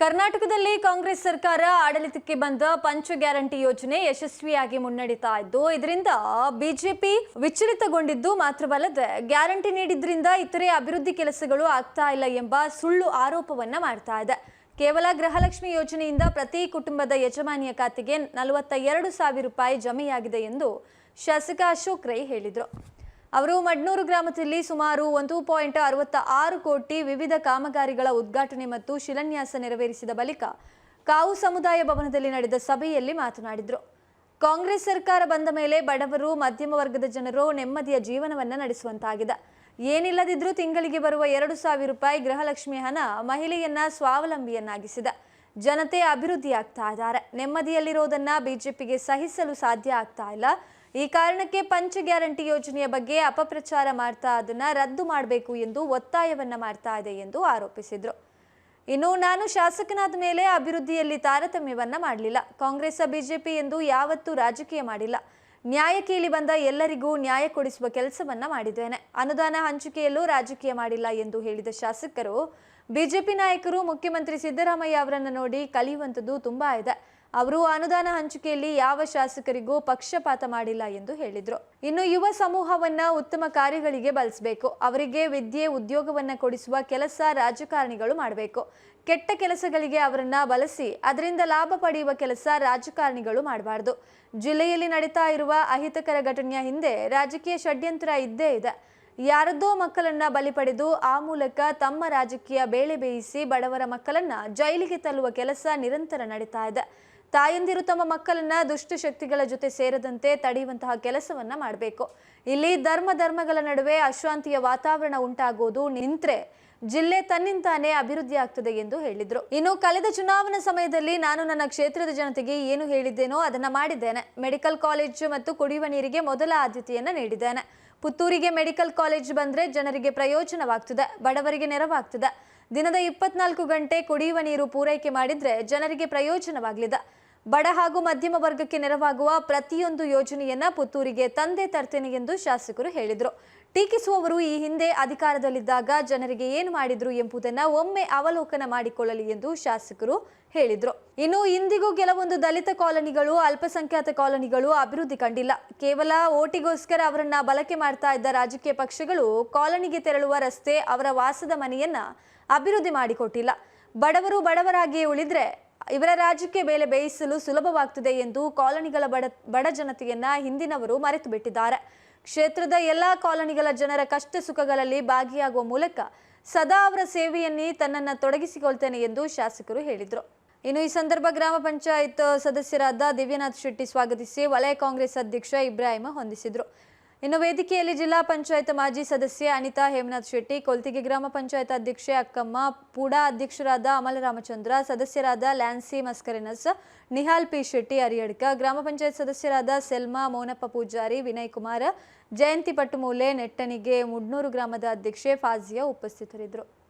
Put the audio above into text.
ಕರ್ನಾಟಕದಲ್ಲಿ ಕಾಂಗ್ರೆಸ್ ಸರ್ಕಾರ ಆಡಳಿತಕ್ಕೆ ಬಂದ ಪಂಚ ಗ್ಯಾರಂಟಿ ಯೋಜನೆ ಯಶಸ್ವಿಯಾಗಿ ಮುನ್ನಡೀತಾ ಇದ್ದು, ಇದರಿಂದ ಬಿಜೆಪಿ ವಿಚಲಿತಗೊಂಡಿದ್ದು ಮಾತ್ರವಲ್ಲದೆ ಗ್ಯಾರಂಟಿ ನೀಡಿದ್ರಿಂದ ಇತರೆ ಅಭಿವೃದ್ಧಿ ಕೆಲಸಗಳು ಆಗ್ತಾ ಇಲ್ಲ ಎಂಬ ಸುಳ್ಳು ಆರೋಪವನ್ನ ಮಾಡ್ತಾ ಇದೆ. ಕೇವಲ ಗೃಹಲಕ್ಷ್ಮಿ ಯೋಜನೆಯಿಂದ ಪ್ರತಿ ಕುಟುಂಬದ ಯಜಮಾನಿಯ ಖಾತೆಗೆ ನಲವತ್ತ ರೂಪಾಯಿ ಜಮೆಯಾಗಿದೆ ಎಂದು ಶಾಸಕ ಅಶೋಕ್ ರೈ ಹೇಳಿದರು. ಅವರು ಮಡ್ನೂರು ಗ್ರಾಮದಲ್ಲಿ ಸುಮಾರು ಒಂದು ಪಾಯಿಂಟ್ ಅರವತ್ತ ಆರು ಕೋಟಿ ವಿವಿಧ ಕಾಮಗಾರಿಗಳ ಉದ್ಘಾಟನೆ ಮತ್ತು ಶಿಲಾನ್ಯಾಸ ನೆರವೇರಿಸಿದ ಬಳಿಕ ಕಾವು ಸಮುದಾಯ ಭವನದಲ್ಲಿ ನಡೆದ ಸಭೆಯಲ್ಲಿ ಮಾತನಾಡಿದರು. ಕಾಂಗ್ರೆಸ್ ಸರ್ಕಾರ ಬಂದ ಮೇಲೆ ಬಡವರು, ಮಧ್ಯಮ ವರ್ಗದ ಜನರು ನೆಮ್ಮದಿಯ ಜೀವನವನ್ನು ನಡೆಸುವಂತಾಗಿದೆ. ಏನಿಲ್ಲದಿದ್ರೂ ತಿಂಗಳಿಗೆ ಬರುವ ಎರಡು ಸಾವಿರ ರೂಪಾಯಿ ಗೃಹಲಕ್ಷ್ಮಿ ಹಣ ಮಹಿಳೆಯನ್ನ ಸ್ವಾವಲಂಬಿಯನ್ನಾಗಿಸಿದೆ. ಜನತೆ ಅಭಿವೃದ್ಧಿಯಾಗ್ತಾ ಇದ್ದಾರೆ. ನೆಮ್ಮದಿಯಲ್ಲಿರೋದನ್ನ ಬಿಜೆಪಿಗೆ ಸಹಿಸಲು ಸಾಧ್ಯ ಆಗ್ತಾ ಇಲ್ಲ. ಈ ಕಾರಣಕ್ಕೆ ಪಂಚ ಗ್ಯಾರಂಟಿ ಯೋಜನೆಯ ಬಗ್ಗೆ ಅಪಪ್ರಚಾರ ಮಾಡ್ತಾ ಅದನ್ನ ರದ್ದು ಮಾಡಬೇಕು ಎಂದು ಒತ್ತಾಯವನ್ನ ಮಾಡ್ತಾ ಇದೆ ಎಂದು ಆರೋಪಿಸಿದ್ರು. ಇನ್ನು ನಾನು ಶಾಸಕನಾದ ಮೇಲೆ ಅಭಿವೃದ್ಧಿಯಲ್ಲಿ ತಾರತಮ್ಯವನ್ನ ಮಾಡಲಿಲ್ಲ. ಕಾಂಗ್ರೆಸ್ ಬಿಜೆಪಿ ಎಂದು ಯಾವತ್ತೂ ರಾಜಕೀಯ ಮಾಡಿಲ್ಲ. ನ್ಯಾಯ ಕೇಳಿ ಬಂದ ಎಲ್ಲರಿಗೂ ನ್ಯಾಯ ಕೊಡಿಸುವ ಕೆಲಸವನ್ನ ಮಾಡಿದ್ದೇನೆ. ಅನುದಾನ ಹಂಚಿಕೆಯಲ್ಲೂ ರಾಜಕೀಯ ಮಾಡಿಲ್ಲ ಎಂದು ಹೇಳಿದ ಶಾಸಕರು, ಬಿಜೆಪಿ ನಾಯಕರು ಮುಖ್ಯಮಂತ್ರಿ ಸಿದ್ದರಾಮಯ್ಯ ಅವರನ್ನು ನೋಡಿ ಕಲಿಯುವಂಥದ್ದು ತುಂಬಾ ಇದೆ. ಅವರು ಅನುದಾನ ಹಂಚಿಕೆಯಲ್ಲಿ ಯಾವ ಶಾಸಕರಿಗೂ ಪಕ್ಷಪಾತ ಮಾಡಿಲ್ಲ ಎಂದು ಹೇಳಿದರು. ಇನ್ನು ಯುವ ಸಮೂಹವನ್ನ ಉತ್ತಮ ಕಾರ್ಯಗಳಿಗೆ ಬಳಸಬೇಕು. ಅವರಿಗೆ ವಿದ್ಯೆ, ಉದ್ಯೋಗವನ್ನ ಕೊಡಿಸುವ ಕೆಲಸ ರಾಜಕಾರಣಿಗಳು ಮಾಡಬೇಕು. ಕೆಟ್ಟ ಕೆಲಸಗಳಿಗೆ ಅವರನ್ನ ಬಳಸಿ, ಅದರಿಂದ ಲಾಭ ಪಡೆಯುವ ಕೆಲಸ ರಾಜಕಾರಣಿಗಳು ಮಾಡಬಾರ್ದು. ಜಿಲ್ಲೆಯಲ್ಲಿ ನಡೀತಾ ಇರುವ ಅಹಿತಕರ ಘಟನೆಯ ಹಿಂದೆ ರಾಜಕೀಯ ಷಡ್ಯಂತ್ರ ಇದ್ದೇ ಇದೆ. ಯಾರದ್ದೋ ಮಕ್ಕಳನ್ನ ಬಲಿ ಪಡೆದು ಆ ಮೂಲಕ ತಮ್ಮ ರಾಜಕೀಯ ಬೇಳೆ ಬೇಯಿಸಿ ಬಡವರ ಮಕ್ಕಳನ್ನ ಜೈಲಿಗೆ ತಲ್ಲುವ ಕೆಲಸ ನಿರಂತರ ನಡೀತಾ ಇದೆ. ತಾಯಂದಿರು ತಮ್ಮ ಮಕ್ಕಳನ್ನ ದುಷ್ಟಶಕ್ತಿಗಳ ಜೊತೆ ಸೇರದಂತೆ ತಡೆಯುವಂತಹ ಕೆಲಸವನ್ನ ಮಾಡಬೇಕು. ಇಲ್ಲಿ ಧರ್ಮ ಧರ್ಮಗಳ ನಡುವೆ ಅಶಾಂತಿಯ ವಾತಾವರಣ ಉಂಟಾಗುವುದು ನಿಂತ್ರೆ ಜಿಲ್ಲೆ ತನ್ನಿಂತಾನೇ ಅಭಿವೃದ್ಧಿ ಆಗ್ತದೆ ಎಂದು ಹೇಳಿದ್ರು. ಇನ್ನು ಕಳೆದ ಚುನಾವಣಾ ಸಮಯದಲ್ಲಿ ನಾನು ನನ್ನ ಕ್ಷೇತ್ರದ ಜನತೆಗೆ ಏನು ಹೇಳಿದ್ದೇನೋ ಅದನ್ನ ಮಾಡಿದ್ದೇನೆ. ಮೆಡಿಕಲ್ ಕಾಲೇಜು ಮತ್ತು ಕುಡಿಯುವ ನೀರಿಗೆ ಮೊದಲ ಆದ್ಯತೆಯನ್ನ ನೀಡಿದ್ದೇನೆ. ಪುತ್ತೂರಿಗೆ ಮೆಡಿಕಲ್ ಕಾಲೇಜ್ ಬಂದ್ರೆ ಜನರಿಗೆ ಪ್ರಯೋಜನವಾಗ್ತದೆ, ಬಡವರಿಗೆ ನೆರವಾಗ್ತದೆ. ದಿನದ ಇಪ್ಪತ್ನಾಲ್ಕು ಗಂಟೆ ಕುಡಿಯುವ ನೀರು ಪೂರೈಕೆ ಮಾಡಿದ್ರೆ ಜನರಿಗೆ ಪ್ರಯೋಜನವಾಗಲಿದೆ. ಬಡ ಹಾಗೂ ಮಧ್ಯಮ ವರ್ಗಕ್ಕೆ ನೆರವಾಗುವ ಪ್ರತಿಯೊಂದು ಯೋಜನೆಯನ್ನ ಪುತ್ತೂರಿಗೆ ತಂದೆ ತರ್ತೇನೆ ಎಂದು ಶಾಸಕರು ಹೇಳಿದರು. ಟೀಕಿಸುವವರು ಈ ಹಿಂದೆ ಅಧಿಕಾರದಲ್ಲಿದ್ದಾಗ ಜನರಿಗೆ ಏನು ಮಾಡಿದ್ರು ಎಂಬುದನ್ನು ಒಮ್ಮೆ ಅವಲೋಕನ ಮಾಡಿಕೊಳ್ಳಲಿ ಎಂದು ಶಾಸಕರು ಹೇಳಿದರು. ಇನ್ನು ಇಂದಿಗೂ ಕೆಲವೊಂದು ದಲಿತ ಕಾಲನಿಗಳು, ಅಲ್ಪಸಂಖ್ಯಾತ ಕಾಲನಿಗಳು ಅಭಿವೃದ್ಧಿ ಕಂಡಿಲ್ಲ. ಕೇವಲ ಓಟಿಗೋಸ್ಕರ ಅವರನ್ನ ಬಳಕೆ ಮಾಡ್ತಾ ಇದ್ದ ರಾಜಕೀಯ ಪಕ್ಷಗಳು ಕಾಲನಿಗೆ ತೆರಳುವ ರಸ್ತೆ ಅವರ ವಾಸದ ಮನೆಯನ್ನ ಅಭಿವೃದ್ಧಿ ಮಾಡಿಕೊಟ್ಟಿಲ್ಲ. ಬಡವರು ಬಡವರಾಗಿಯೇ ಉಳಿದ್ರೆ ಇವರ ರಾಜ್ಯಕ್ಕೆ ಬೇಲೆ ಬೇಯಿಸಲು ಸುಲಭವಾಗ್ತದೆ ಎಂದು ಕಾಲೋನಿಗಳ ಬಡ ಬಡ ಜನತೆಯನ್ನ ಹಿಂದಿನವರು ಮರೆತು ಬಿಟ್ಟಿದ್ದಾರೆ ಕ್ಷೇತ್ರದ ಎಲ್ಲಾ ಕಾಲೋನಿಗಳ ಜನರ ಕಷ್ಟ ಸುಖಗಳಲ್ಲಿ ಭಾಗಿಯಾಗುವ ಮೂಲಕ ಸದಾ ಅವರ ಸೇವೆಯನ್ನೇ ತನ್ನನ್ನು ತೊಡಗಿಸಿಕೊಳ್ತೇನೆ ಎಂದು ಶಾಸಕರು ಹೇಳಿದರು. ಇನ್ನು ಈ ಸಂದರ್ಭ ಗ್ರಾಮ ಪಂಚಾಯತ್ ಸದಸ್ಯರಾದ ದಿವ್ಯನಾಥ್ ಶೆಟ್ಟಿ ಸ್ವಾಗತಿಸಿ, ವಲಯ ಕಾಂಗ್ರೆಸ್ ಅಧ್ಯಕ್ಷ ಇಬ್ರಾಹಿಂ ಹೊಂದಿಸಿದ್ರು. ಇನ್ನು ವೇದಿಕೆಯಲ್ಲಿ ಜಿಲ್ಲಾ ಪಂಚಾಯತ್ ಮಾಜಿ ಸದಸ್ಯೆ ಅನಿತಾ ಹೇಮನಾಥ್ ಶೆಟ್ಟಿ, ಕೊಲ್ತಿಗೆ ಗ್ರಾಮ ಪಂಚಾಯತ್ ಅಧ್ಯಕ್ಷೆ ಅಕ್ಕಮ್ಮ, ಪೂಡಾ ಅಧ್ಯಕ್ಷರಾದ ಅಮಲ ರಾಮಚಂದ್ರ ಸದಸ್ಯರಾದ ಲ್ಯಾನ್ಸಿ ಮಸ್ಕರಿನಸ್, ನಿಹಾಲ್ ಪಿ ಶೆಟ್ಟಿ ಅರಿಯಡ್ಕ, ಗ್ರಾಮ ಪಂಚಾಯತ್ ಸದಸ್ಯರಾದ ಸೆಲ್ಮಾ ಮೋನಪ್ಪ ಪೂಜಾರಿ, ವಿನಯ್ ಕುಮಾರ್, ಜಯಂತಿ ಪಟ್ಟುಮೂಲೆ, ನೆಟ್ಟಣಿಗೆ ಮುಡ್ನೂರು ಗ್ರಾಮದ ಅಧ್ಯಕ್ಷೆ ಫಾಜಿಯಾ ಉಪಸ್ಥಿತರಿದ್ದರು.